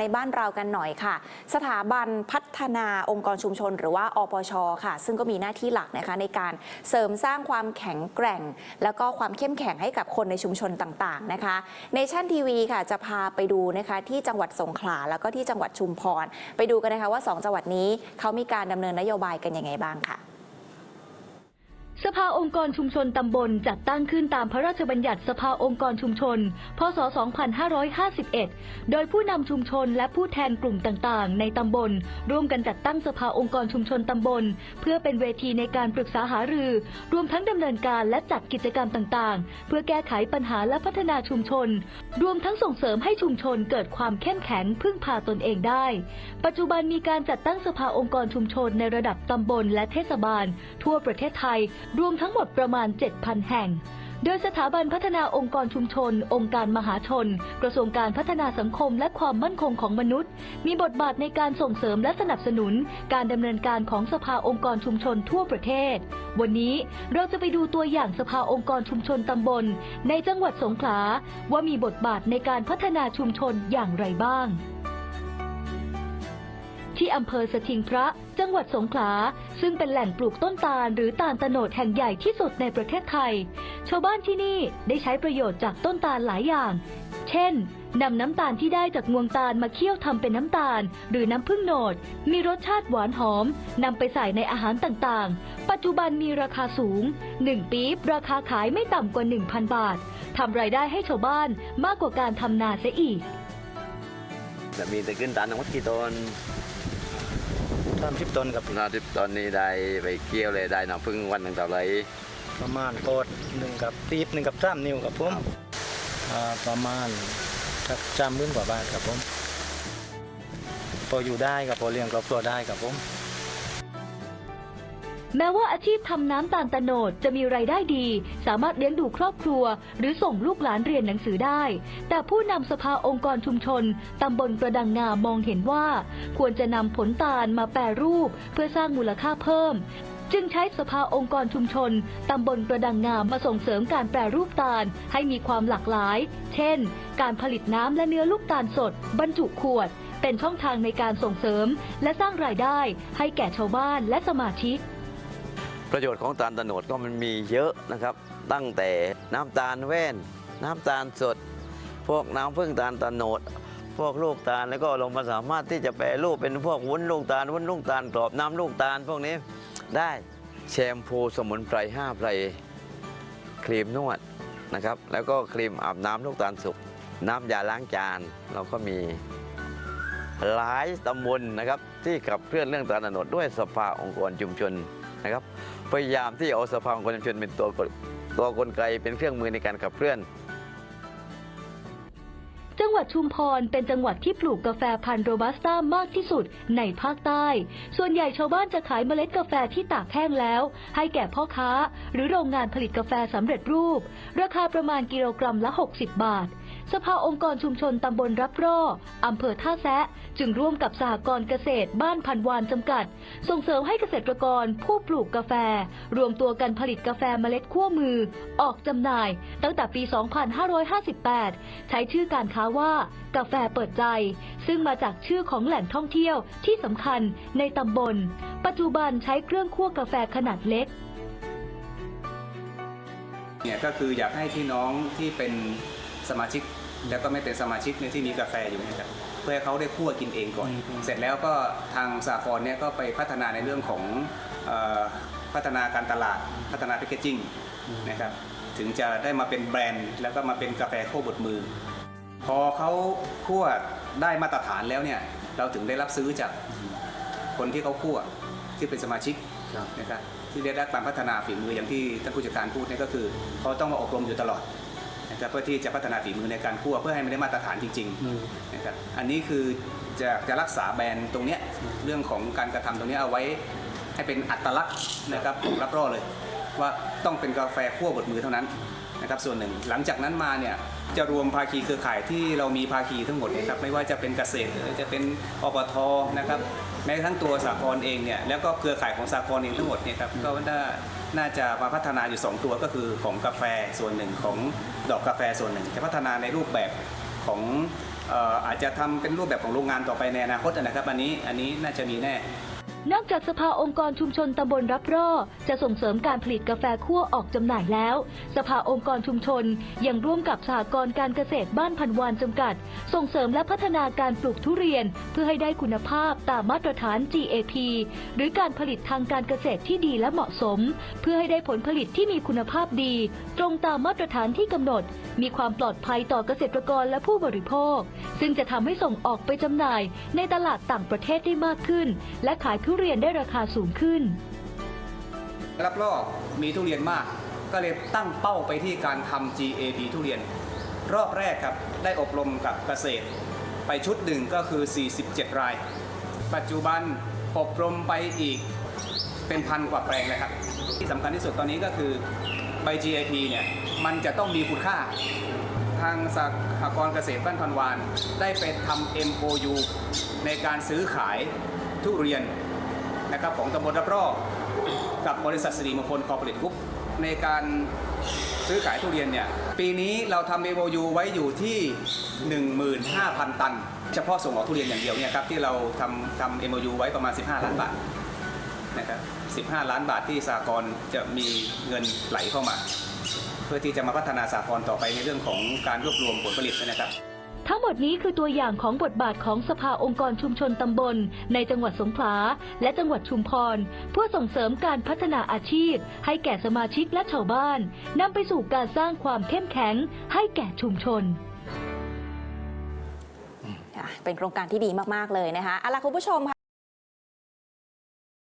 ในบ้านเรากันหน่อยค่ะ สถาบันพัฒนาองค์กรชุมชน หรือว่าอปชค่ะ ซึ่งก็มีหน้าที่หลักนะคะในการเสริมสร้างความแข็งแกร่ง แล้วก็ความเข้มแข็งให้กับคนในชุมชนต่างๆนะคะเนชั่นทีวีค่ะจะพาไปดูนะคะที่จังหวัดสงขลาแล้วก็ที่จังหวัดชุมพร ไปดูกันนะคะว่า 2 จังหวัดนี้เขามีการดำเนินนโยบายกันยังไงบ้างค่ะ สภาองค์กรชุมชนตำบลจัดตั้งขึ้นตามพระราชบัญญัติสภาองค์กรชุมชน พศ 2551 โดยผู้นำชุมชนและผู้แทนกลุ่มต่างๆ ในตำบล ร่วมกันจัดตั้งสภาองค์กรชุมชนตำบล เพื่อเป็นเวทีในการปรึกษาหารือ รวมทั้งดำเนินการและจัดกิจกรรมต่างๆ เพื่อแก้ไขปัญหาและพัฒนาชุมชน รวมทั้งส่งเสริมให้ชุมชนเกิดความเข้มแข็งพึ่งพาตนเองได้ ปัจจุบันมีการจัดตั้งสภาองค์กรชุมชนในระดับตำบลและเทศบาล ทั่วประเทศไทยรวมทั้งหมดประมาณ 7,000 แห่ง โดยสถาบันพัฒนาองค์กรชุมชน องค์การมหาชน กระทรวงการพัฒนาสังคมและความมั่นคงของมนุษย์ มีบทบาทในการส่งเสริมและสนับสนุน การดำเนินการของสภาองค์กรชุมชนทั่วประเทศ วันนี้เราจะไปดูตัวอย่างสภาองค์กรชุมชนตำบล ในจังหวัดสงขลาว่ามีบทบาทในการพัฒนาชุมชนอย่างไรบ้าง ที่อำเภอสถิงพระ จังหวัดสงขลา ซึ่งเป็นแหล่งปลูกต้นตาลหรือตาลตะโนดแห่งใหญ่ที่สุดในประเทศไทย ชาวบ้านที่นี่ได้ใช้ประโยชน์จากต้นตาลหลายอย่าง เช่นนำน้ำตาลที่ได้จากงวงตาลมาเคี่ยวทำเป็นน้ำตาล หรือน้ำผึ้งโหนด มีรสชาติหวานหอมนำไปใส่ในอาหารต่างๆ ปัจจุบันมีราคาสูง 1 ปี๊บราคาขายไม่ต่ำกว่า 1,000 บาททำรายได้ให้ชาวบ้านมากกว่าการทำนาเสียอีก จะมีแต่ขึ้นตาลทั้งหมดกี่ตน สามสิบต้นกับนาทิพตอนนี้ได้ไปเกี่ยวเลยได้น้ำพึ่งวันหนึ่งเท่าไหรประมาณโกดหนึ่งกับตีบหนึ่งกับสามนิ้วครับผมอ่าประมาณสักจามมื่นกว่าบาทครับผมพออยู่ได้ครับพอเลี้ยงครอบครัวได้ครับผม แม้ว่าอาชีพทำน้ำตาลตะโนดจะมีไรายได้ดี สามารถเลี้ยงดูครอบครัว หรือส่งลูกหลานเรียนหนังสือได้ แต่ผู้นำสภาองค์กรชุมชนตำบลกระดังงามองเห็นว่า ควรจะนำผลตาลมาแปรรูป เพื่อสร้างมูลค่าเพิ่มจึงใช้สภาองค์กรชุมชน ตำบลกระดังงามมาส่งเสริมการแปรรูปตาลให้มีความหลากหลาย เช่น การผลิตน้ำและเนื้อลูกตาลสด บรรจุขวด เป็นช่องทางในการส่งเสริม และสร้างรายได้ให้แก่ชาวบ้านและสมาชิก ประโยชน์ของตาลตะโนดก็มันมีเยอะนะครับ ตั้งแต่น้ำตาลแว่น น้ำตาลสด พวกน้ำผึ้งตาลตะโนด พวกลูกตาลแล้วก็ลงมาสามารถที่จะแปรรูปเป็นพวกวุ้นลูกตาลวุ้นลูกตาลกรอบน้ำลูกตาลพวกนี้ได้แชมพูสมุนไพร5ไพรครีมนวดนะครับ แล้วก็ครีมอาบน้ำลูกตาลสุกน้ำยาล้างจานเราก็มีหลายตำบลนะครับที่ขับเคลื่อนเรื่องตาลตะโนดด้วยสภาองค์กรชุมชน นะครับพยายามที่เอาสภาองค์กรชุมชนเป็นตัวตัวกลไกเป็นเครื่องมือในการขับเคลื่อน จังหวัดชุมพรเป็นจังหวัดที่ปลูกกาแฟพันธุ์โรบัสต้ามากที่สุดในภาคใต้ ส่วนใหญ่ชาวบ้านจะขายเมล็ดกาแฟที่ตากแห้งแล้ว ให้แก่พ่อค้า หรือโรงงานผลิตกาแฟสำเร็จรูป ราคาประมาณกิโลกรัมละ 60 บาท สภาองค์กรชุมชนตำบลรับร่ออำเภอท่าแซะ จึงร่วมกับสหกรณ์เกษตรบ้านพันวานจำกัด ส่งเสริมให้เกษตรกรผู้ปลูกกาแฟ รวมตัวกันผลิตกาแฟเมล็ดขั้วมือ ออกจำหน่าย ตั้งแต่ปี 2558 ใช้ชื่อการค้าว่า กาแฟเปิดใจ ซึ่งมาจากชื่อของแหล่งท่องเที่ยวที่สำคัญในตำบล ปัจจุบันใช้เครื่องคั่วกาแฟขนาดเล็กเนี่ยก็คืออยากให้พี่น้องที่เป็น สมาชิก แล้วก็ไม่เป็นสมาชิกเนี่ยที่มีกาแฟอยู่เนะครับเพื่อให้เขาได้คั่วกินเองก่อน เสร็จแล้วก็ทางสากลเนี่ยก็ไปพัฒนาในเรื่องของเออพัฒนาการตลาดพัฒนาแพคเกจิ้งนะครับถึงจะได้มาเป็นแบรนด์ แล้วก็มาเป็นกาแฟคั่วบดมือ พอเขาคั่วได้มาตรฐานแล้วเนี่ยเราถึงได้รับซื้อจากคนที่เขาคั่วที่เป็นสมาชิกนะครับที่ได้รับการพัฒนาฝีมืออย่างที่ท่านผู้จัดการพูดเนี่ยก็คือเขาต้องมาอบรมอยู่ตลอด นะครับเพื่อที่จะพัฒนาฝีมือในการคั่วเพื่อให้มันได้มาตรฐานจริงๆนะครับอันนี้คือจะจะรักษาแบรนด์ตรงเนี้ยเรื่องของการกระทำตรงเนี้ยเอาไว้ให้เป็นอัตลักษณ์นะครับของรับรอเลย ว่าต้องเป็นกาแฟคั่วบดมือเท่านั้นนะครับส่วนหนึ่งหลังจากนั้นมาเนี่ยจะรวมภาคีเครือข่ายที่เรามีภาคีทั้งหมดนะครับไม่ว่าจะเป็นเกษตรหรือจะเป็นอปทนะครับแม้กระทั่งตัวสากลเองเนี่ยแล้วก็เครือข่ายของสากลเองทั้งหมดเนี่ยครับก็น่า น่าจะมาพัฒนาอยู่ 2 ตัวก็คือของกาแฟส่วนหนึ่งของดอกกาแฟส่วนหนึ่ง จะพัฒนาในรูปแบบของอเอ่ออาจจะทำเป็นรูปแบบของโรงงานต่อไปในอนาคตนะครับ อันนี้อันนี้น่าจะมีแน่ นอกจากสภาองค์กรชุมชนตำบลรับร่อจะส่งเสริมการผลิตกาแฟคั่วออกจำหน่ายแล้ว สภาองค์กรชุมชนยังร่วมกับสหกรณ์การเกษตรบ้านพันวานจำกัด ส่งเสริมและพัฒนาการปลูกทุเรียน เพื่อให้ได้คุณภาพตามมาตรฐาน GAP หรือการผลิตทางการเกษตรที่ดีและเหมาะสม เพื่อให้ได้ผลผลิตที่มีคุณภาพดี ตรงตามมาตรฐานที่กำหนด มีความปลอดภัยต่อเกษตรกรและผู้บริโภค ซึ่งจะทำให้ส่งออกไปจำหน่าย ในตลาดต่างประเทศได้มากขึ้น และขายทุุเรียนได้ราคาสูงขึ้น รับรอบมีทุเรียนมาก ก็เลยตั้งเป้าไปที่การทำ GAP ทุเรียน รอบแรกครับได้อบรมกับเกษตร ไปชุดหนึ่งก็คือ 47 ราย ปัจจุบันอบรมไปอีกเป็นพันกว่าแปลงเลยครับ ที่สำคัญที่สุดตอนนี้ก็คือใบ GAP เนี่ยมันจะต้องมีคุณค่า ทางสหกรณ์เกษตรบ้านพันวาน ได้ไปทำ MOU ในการซื้อขายทุเรียน นะครับของตำบลรับรอบกับบริษัทสิริมงคลคอร์ปอเรทกรุ๊ปในการซื้อขายทุเรียนเนี่ยปีนี้เราทำ MOU ไว้อยู่ที่ 15,000 ตัน เฉพาะส่งออกทุเรียนอย่างเดียวเนี่ยครับที่เราทำทำ MOU ไว้ประมาณ 15 ล้านบาทนะครับ15 ล้านบาทที่สากลจะมีเงินไหลเข้ามา เพื่อที่จะมาพัฒนาสากลต่อไปในเรื่องของการรวบรวมผลผลิตนะครับ ทั้งหมดนี้คือตัวอย่างของบทบาทของสภาองค์กรชุมชนตำบล ในจังหวัดสงขลาและจังหวัดชุมพรเพื่อส่งเสริมการพัฒนาอาชีพ ให้แก่สมาชิกและชาวบ้านนำไปสู่การสร้างความเข้มแข็งให้แก่ชุมชนเป็นโครงการที่ดีมาก ๆ เลยนะคะเอาล่ะคุณผู้ชมค่ะ